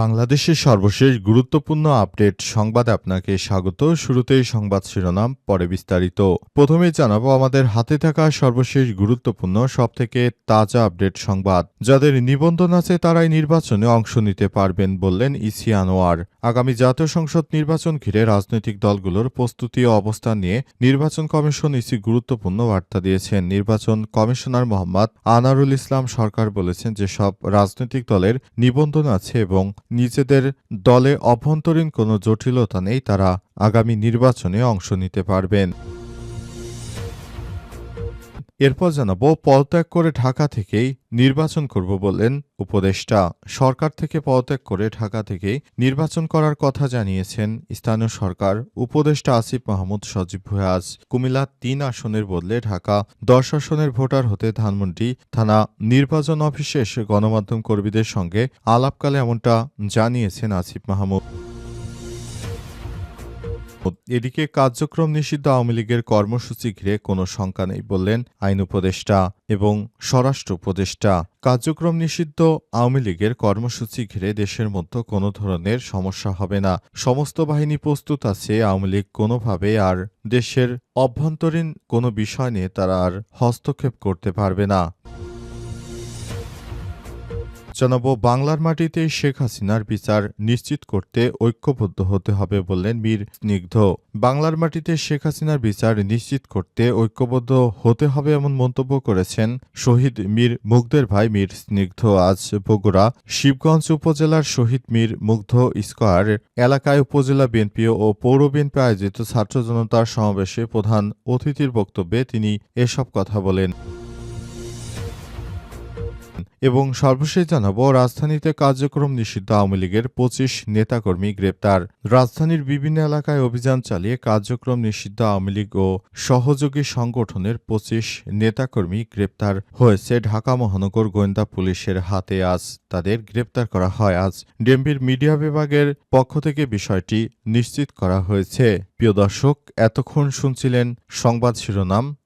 বাংলাদেশের সর্বশেষ গুরুত্বপূর্ণ আপডেট সংবাদে আপনাকে স্বাগত। শুরুতেই সংবাদ শিরোনাম, পরে বিস্তারিত। প্রথমেই জানাব, আমাদের হাতে থাকা সর্বশেষ গুরুত্বপূর্ণ, সবথেকে তাজা আপডেট সংবাদ। যাদের নিবন্ধন আছে, তারাই নির্বাচনে অংশ নিতে পারবেন বললেন ইসি আনোয়ার। আগামী জাতীয় সংসদ নির্বাচন ঘিরে রাজনৈতিক দলগুলোর প্রস্তুতি ও অবস্থান নিয়ে নির্বাচন কমিশন ইসি গুরুত্বপূর্ণ বার্তা দিয়েছেন। নির্বাচন কমিশনার মোহাম্মদ আনারুল ইসলাম সরকার বলেছেন যে, সব রাজনৈতিক দলের নিবন্ধন আছে এবং নিজেদের দলে অভ্যন্তরীণ কোনো জটিলতা নেই তারা আগামী নির্বাচনে অংশ নিতে পারবেন। এরপর জানাব পদত্যাগ করে ঢাকা থেকেই নির্বাচন করব বললেন উপদেষ্টা। সরকার থেকে পদত্যাগ করে ঢাকা থেকেই নির্বাচন করার কথা জানিয়েছেন স্থানীয় সরকার। উপদেষ্টা আসিফ মাহমুদ, সজীব ভুয়াজ কুমিল্লা তিন আসনের বদলে ঢাকা দশ আসনের ভোটার হতে ধানমন্ডি থানা নির্বাচন অফিসে এসে গণমাধ্যম কর্মীদের সঙ্গে আলাপকালে এমনটা জানিয়েছেন আসিফ মাহমুদ। এদিকে কার্যক্রম নিষিদ্ধ আওয়ামী লীগের কর্মসূচি ঘিরে কোনো শঙ্কা নেই বললেন আইন উপদেষ্টা এবং স্বরাষ্ট্র উপদেষ্টা। কার্যক্রম নিষিদ্ধ আওয়ামী লীগের কর্মসূচি ঘিরে দেশের মধ্যে কোনো ধরনের সমস্যা হবে না। সমস্ত বাহিনী প্রস্তুত আছে, আওয়ামী লীগ কোনোভাবে আর দেশের অভ্যন্তরীণ কোনো বিষয় নিয়ে তারা আর হস্তক্ষেপ করতে পারবে না। জানাব, বাংলার মাটিতে শেখ হাসিনার বিচার নিশ্চিত করতে ঐক্যবদ্ধ হতে হবে বললেন মীর স্নিগ্ধ। বাংলার মাটিতে শেখ হাসিনার বিচার নিশ্চিত করতে ঐক্যবদ্ধ হতে হবে এমন মন্তব্য করেছেন শহীদ মীর মুগ্ধের ভাই মীর স্নিগ্ধ। আজ বগুড়া, শিবগঞ্জ উপজেলার শহীদ মীর মুগ্ধ স্কোয়ার এলাকায় উপজেলা বিএনপি ও পৌর বিএনপি আয়োজিত ছাত্র জনতার সমাবেশে প্রধান অতিথির বক্তব্যে তিনি এসব কথা বলেন। এবং সর্বশেষ জানাব, রাজধানীতে কার্যক্রম নিষিদ্ধ। আওয়ামী লীগের পঁচিশ নেতাকর্মী গ্রেপ্তার। রাজধানীর বিভিন্ন এলাকায় অভিযান চালিয়ে কার্যক্রম নিষিদ্ধ আওয়ামী লীগ ও সহযোগী সংগঠনের পঁচিশ নেতাকর্মী গ্রেপ্তার হয়েছে ঢাকা মহানগর গোয়েন্দা পুলিশের হাতে। আজ তাদের গ্রেপ্তার করা হয়। আজ ডিএমপির মিডিয়া বিভাগের পক্ষ থেকে বিষয়টি নিশ্চিত করা হয়েছে। প্রিয় দর্শক, এতক্ষণ শুনছিলেন সংবাদ শিরোনাম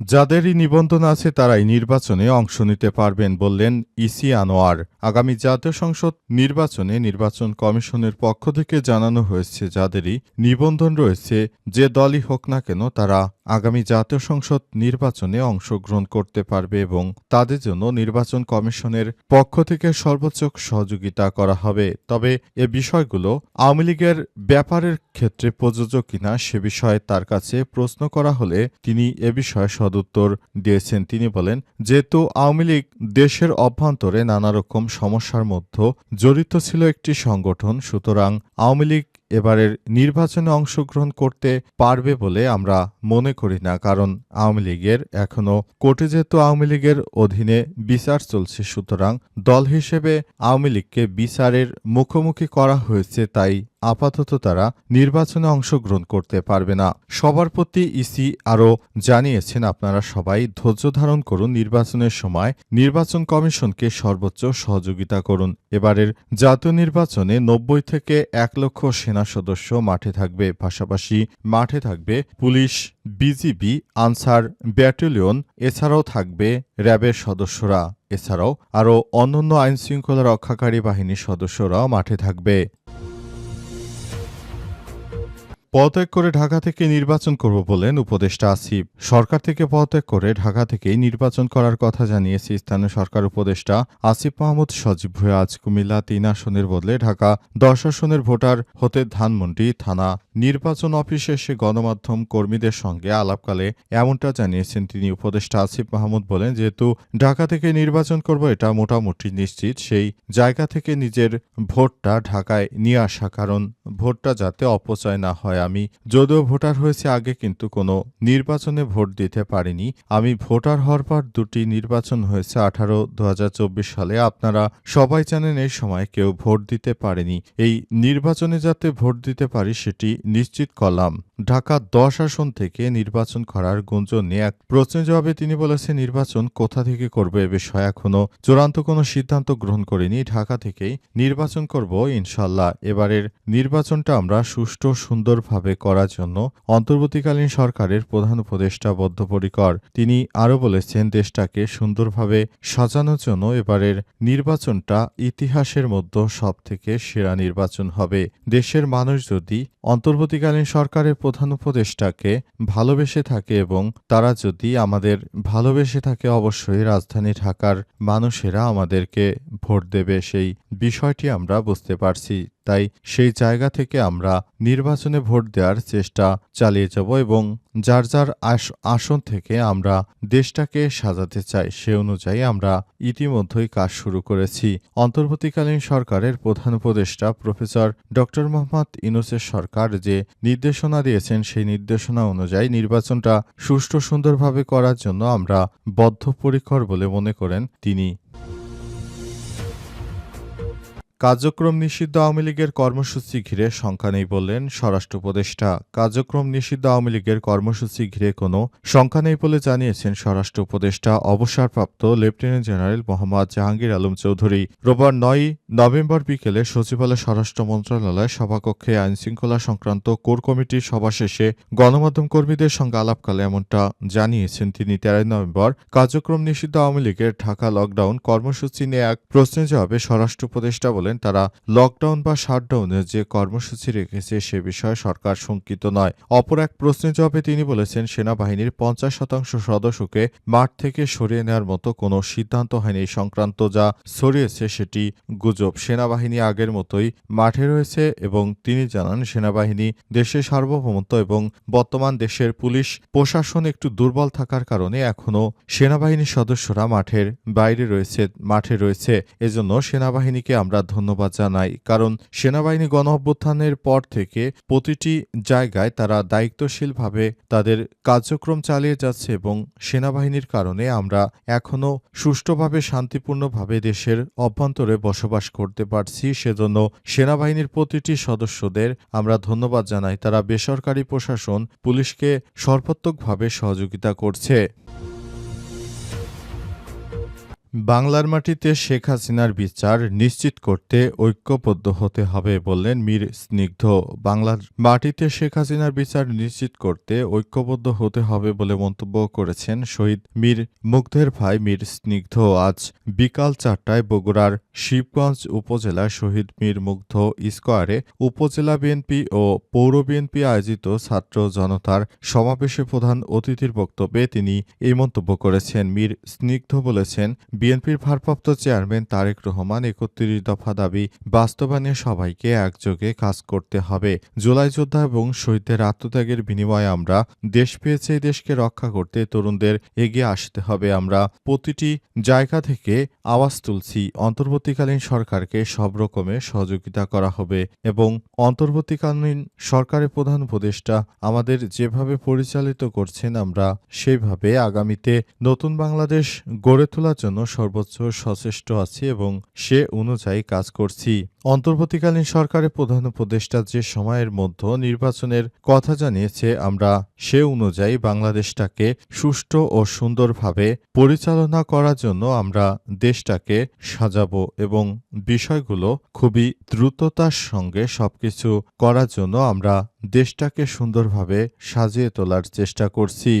যাদেরই নিবন্ধন আছে তারাই নির্বাচনে অংশ নিতে পারবেন বললেন ইসি আনোয়ার। আগামী জাতীয় সংসদ নির্বাচনে নির্বাচন কমিশনের পক্ষ থেকে জানানো হয়েছে যাদেরই নিবন্ধন রয়েছে, যে দলই হোক না কেন তারা আগামী জাতীয় সংসদ নির্বাচনে অংশগ্রহণ করতে পারবে এবং তাদের জন্য নির্বাচন কমিশনের পক্ষ থেকে সর্বোচ্চ সহযোগিতা করা হবে। তবে এ বিষয়গুলো আওয়ামী লীগের ব্যাপারের ক্ষেত্রে প্রযোজ্য কিনা সে বিষয়ে তার কাছে প্রশ্ন করা হলে তিনি এ বিষয়ে সদুত্তর দিয়েছেন তিনি বলেন, যেহেতু আওয়ামী লীগ দেশের অভ্যন্তরে নানা রকম সমস্যার মধ্যে জড়িত ছিল একটি সংগঠন, সুতরাং আওয়ামী লীগ এবারের নির্বাচনে অংশগ্রহণ করতে পারবে বলে আমরা মনে করি না, কারণ আওয়ামী লীগের এখনও কোর্টে যেহেতু আওয়ামী লীগের অধীনে বিচার চলছে, সুতরাং দল হিসেবে আওয়ামী লীগকে বিচারের মুখোমুখি করা হয়েছে, তাই আপাতত তারা নির্বাচনে অংশগ্রহণ করতে পারবে না। সবার প্রতি ইসি আরও জানিয়েছেন, আপনারা সবাই ধৈর্য ধারণ করুন, নির্বাচনের সময় নির্বাচন কমিশনকে সর্বোচ্চ সহযোগিতা করুন। এবারের জাতীয় নির্বাচনে নব্বই থেকে এক লক্ষ সেনা সদস্য মাঠে থাকবে, পাশাপাশি মাঠে থাকবে পুলিশ, বিজিবি, আনসার ব্যাটালিয়ন, এছাড়াও থাকবে র্যাবের সদস্যরা। এছাড়াও আরও অন্যান্য আইনশৃঙ্খলা রক্ষাকারী বাহিনীর সদস্যরাও মাঠে থাকবে। পদত্যাগ করে ঢাকা থেকে নির্বাচন করব বলেন উপদেষ্টা আসিফ। সরকার থেকে পদত্যাগ করে ঢাকা থেকেই নির্বাচন করার কথা জানিয়েছে স্থানীয় সরকার উপদেষ্টা আসিফ মাহমুদ সজীব। ভুয়া আজ কুমিল্লা তিন আসনের বদলে ঢাকা দশ আসনের ভোটার হতে ধানমন্ডি থানা নির্বাচন অফিসে এসে গণমাধ্যম কর্মীদের সঙ্গে আলাপকালে এমনটা জানিয়েছেন তিনি। উপদেষ্টা আসিফ মাহমুদ বলেন, যেহেতু ঢাকা থেকে নির্বাচন করব, এটা মোটামুটি নিশ্চিত। সেই জায়গা থেকে নিজের ভোটটা ঢাকায় নিয়ে আসা কারণ ভোটটা যাতে অপচয় না হয়। আমি। যদিও ভোটার হয়েছে আগে, কিন্তু কোনো নির্বাচনে ভোট দিতে পারিনি। আমি ভোটার হওয়ার পর দুটি নির্বাচন হয়েছে আঠারো দু সালে। আপনারা সবাই জানেন এই সময় কেউ ভোট দিতে পারেনি। এই নির্বাচনে যাতে ভোট দিতে পারি সেটি নিশ্চিত করলাম। ঢাকা দশ আসন থেকে নির্বাচন করার গুঞ্জন নিয়ে এক প্রশ্নের জবাবে তিনি বলেছেন, নির্বাচন কোথা থেকে করবে এ বিষয়ে এখনও চূড়ান্ত কোনো সিদ্ধান্ত গ্রহণ করিনি। ঢাকা থেকেই নির্বাচন করব ইনশাল্লাহ। এবারের নির্বাচনটা আমরা সুষ্ঠু সুন্দরভাবে করার জন্য অন্তর্বর্তীকালীন সরকারের প্রধান উপদেষ্টা বদ্ধপরিকর। তিনি আরও বলেছেন, দেশটাকে সুন্দরভাবে সাজানোর জন্য এবারের নির্বাচনটা ইতিহাসের মধ্যে সবথেকে সেরা নির্বাচন হবে। দেশের মানুষ যদি অন্তর্বর্তীকালীন সরকারের প্রধান উপদেষ্টাকে ভালোবেসে থাকে এবং তারা যদি আমাদের ভালোবেসে থাকে, অবশ্যই রাজধানী ঢাকার মানুষেরা আমাদেরকে ভোট দেবে। সেই বিষয়টি আমরা বুঝতে পারছি। তাই সেই জায়গা থেকে আমরা নির্বাচনে ভোট দেওয়ার চেষ্টা চালিয়ে যাব এবং যার যার আসন থেকে আমরা দেশটাকে সাজাতে চাই, সে অনুযায়ী আমরা ইতিমধ্যেই কাজ শুরু করেছি। অন্তর্বর্তীকালীন সরকারের প্রধান উপদেষ্টা প্রফেসর ড. মোহাম্মদ ইনুসের সরকার যে নির্দেশনা দিয়েছেন, সেই নির্দেশনা অনুযায়ী নির্বাচনটা সুষ্ঠু সুন্দরভাবে করার জন্য আমরা বদ্ধপরিকর বলে মনে করেন তিনি। কার্যক্রম নিষিদ্ধ আওয়ামী লীগের কর্মসূচি ঘিরে শঙ্কা নেই বললেন স্বরাষ্ট্র উপদেষ্টা। কার্যক্রম নিষিদ্ধ আওয়ামী লীগের কর্মসূচি ঘিরে কোনো শঙ্কা নেই বলে জানিয়েছেন স্বরাষ্ট্র উপদেষ্টা। অবসরপ্রাপ্ত লেফটেন্যান্ট জেনারেল মোহাম্মদ জাহাঙ্গীর আলম চৌধুরী। রোববার নয় নভেম্বর বিকেলে সচিবালয় স্বরাষ্ট্র মন্ত্রণালয় সভাকক্ষে আইনশৃঙ্খলা সংক্রান্ত কোর কমিটির সভা শেষে গণমাধ্যম কর্মীদের সঙ্গে আলাপকালে এমনটা জানিয়েছেন তিনি। তেরোই নভেম্বর কার্যক্রম নিষিদ্ধ আওয়ামী লীগের ঢাকা লকডাউন কর্মসূচি নিয়ে এক প্রশ্নের জবাবে স্বরাষ্ট্র উপদেষ্টা বলেন, তারা লকডাউন বা শাটডাউনের যে কর্মসূচি রেখেছে সে বিষয়ে সরকার শঙ্কিত নয়। অপর এক প্রশ্নের জবাবে তিনি বলেছেন, সেনাবাহিনীর পঞ্চাশ শতাংশ সদস্যকে মাঠ থেকে সরিয়ে নেওয়ার মতো কোনো সিদ্ধান্ত হয়নি সংক্রান্ত যা ছড়িয়েছে সেটি গুজব। সেনাবাহিনী আগের মতোই মাঠে রয়েছে এবং তিনি জানান, সেনাবাহিনী দেশের সার্বভৌমত্ব এবং বর্তমান দেশের পুলিশ প্রশাসন একটু দুর্বল থাকার কারণে এখনও সেনাবাহিনীর সদস্যরা মাঠের বাইরে রয়েছে, মাঠে রয়েছে। এজন্য সেনাবাহিনীকে আমরা ধন্যবাদ জানাই। কারণ সেনাবাহিনী গণ অভ্যুত্থানের পর থেকে প্রতিটি জায়গায় তারা দায়িত্বশীলভাবে তাদের কার্যক্রম চালিয়ে যাচ্ছে এবং সেনাবাহিনীর কারণে আমরা এখনও সুষ্ঠুভাবে, শান্তিপূর্ণভাবে দেশের অভ্যন্তরে বসবাস করতে পারছি। সেজন্য সেনাবাহিনীর প্রতিটি সদস্যদের আমরা ধন্যবাদ জানাই। তারা বেসরকারি প্রশাসন, পুলিশকে সর্বাত্মকভাবে সহযোগিতা করছে। বাংলার মাটিতে শেখ হাসিনার বিচার নিশ্চিত করতে ঐক্যবদ্ধ হতে হবে বললেন মীর স্নিগ্ধ। বাংলার মাটিতে শেখ হাসিনার বিচার নিশ্চিত করতে ঐক্যবদ্ধ হতে হবে বলে মন্তব্য করেছেন শহীদ মীর মুগ্ধের ভাই মীর স্নিগ্ধ। আজ বিকাল চারটায় বগুড়ার শিবগঞ্জ উপজেলা শহীদ মীর মুগ্ধ স্কোয়ারে উপজেলা বিএনপি ও পৌর বিএনপি আয়োজিত ছাত্র জনতার সমাবেশে প্রধান অতিথির বক্তব্যে তিনি এই মন্তব্য করেছেন। মীর স্নিগ্ধ বলেছেন, বিএনপির ভারপ্রাপ্ত চেয়ারম্যান তারেক রহমান একত্রিশ দফা দাবি বাস্তবায়নে সবাইকে একযোগে কাজ করতে হবে। জুলাই যোদ্ধা এবং শহীদদের আত্মত্যাগের বিনিময়ে আমরা দেশ পেয়েছে দেশকে রক্ষা করতে তরুণদের এগিয়ে আসতে হবে। আমরা প্রতিটি জায়গা থেকে আওয়াজ তুলছি। অন্তর্বর্তীকালীন সরকারকে সব রকমে সহযোগিতা করা হবে এবং অন্তর্বর্তীকালীন সরকারের প্রধান উপদেষ্টা আমাদের যেভাবে পরিচালিত করছেন আমরা সেভাবে আগামীতে নতুন বাংলাদেশ গড়ে তোলার জন্য সর্বোচ্চ সচেষ্ট আছি এবং সে অনুযায়ী কাজ করছি। অন্তর্বর্তীকালীন সরকারের প্রধান উপদেষ্টা যে সময়ের মধ্যে নির্বাচনের কথা জানিয়েছে, আমরা সে অনুযায়ী বাংলাদেশটাকে সুষ্ঠু ও সুন্দরভাবে পরিচালনা করার জন্য আমরা দেশটাকে সাজাবো এবং বিষয়গুলো খুবই দ্রুততার সঙ্গে সবকিছু করার জন্য আমরা দেশটাকে সুন্দরভাবে সাজিয়ে তোলার চেষ্টা করছি।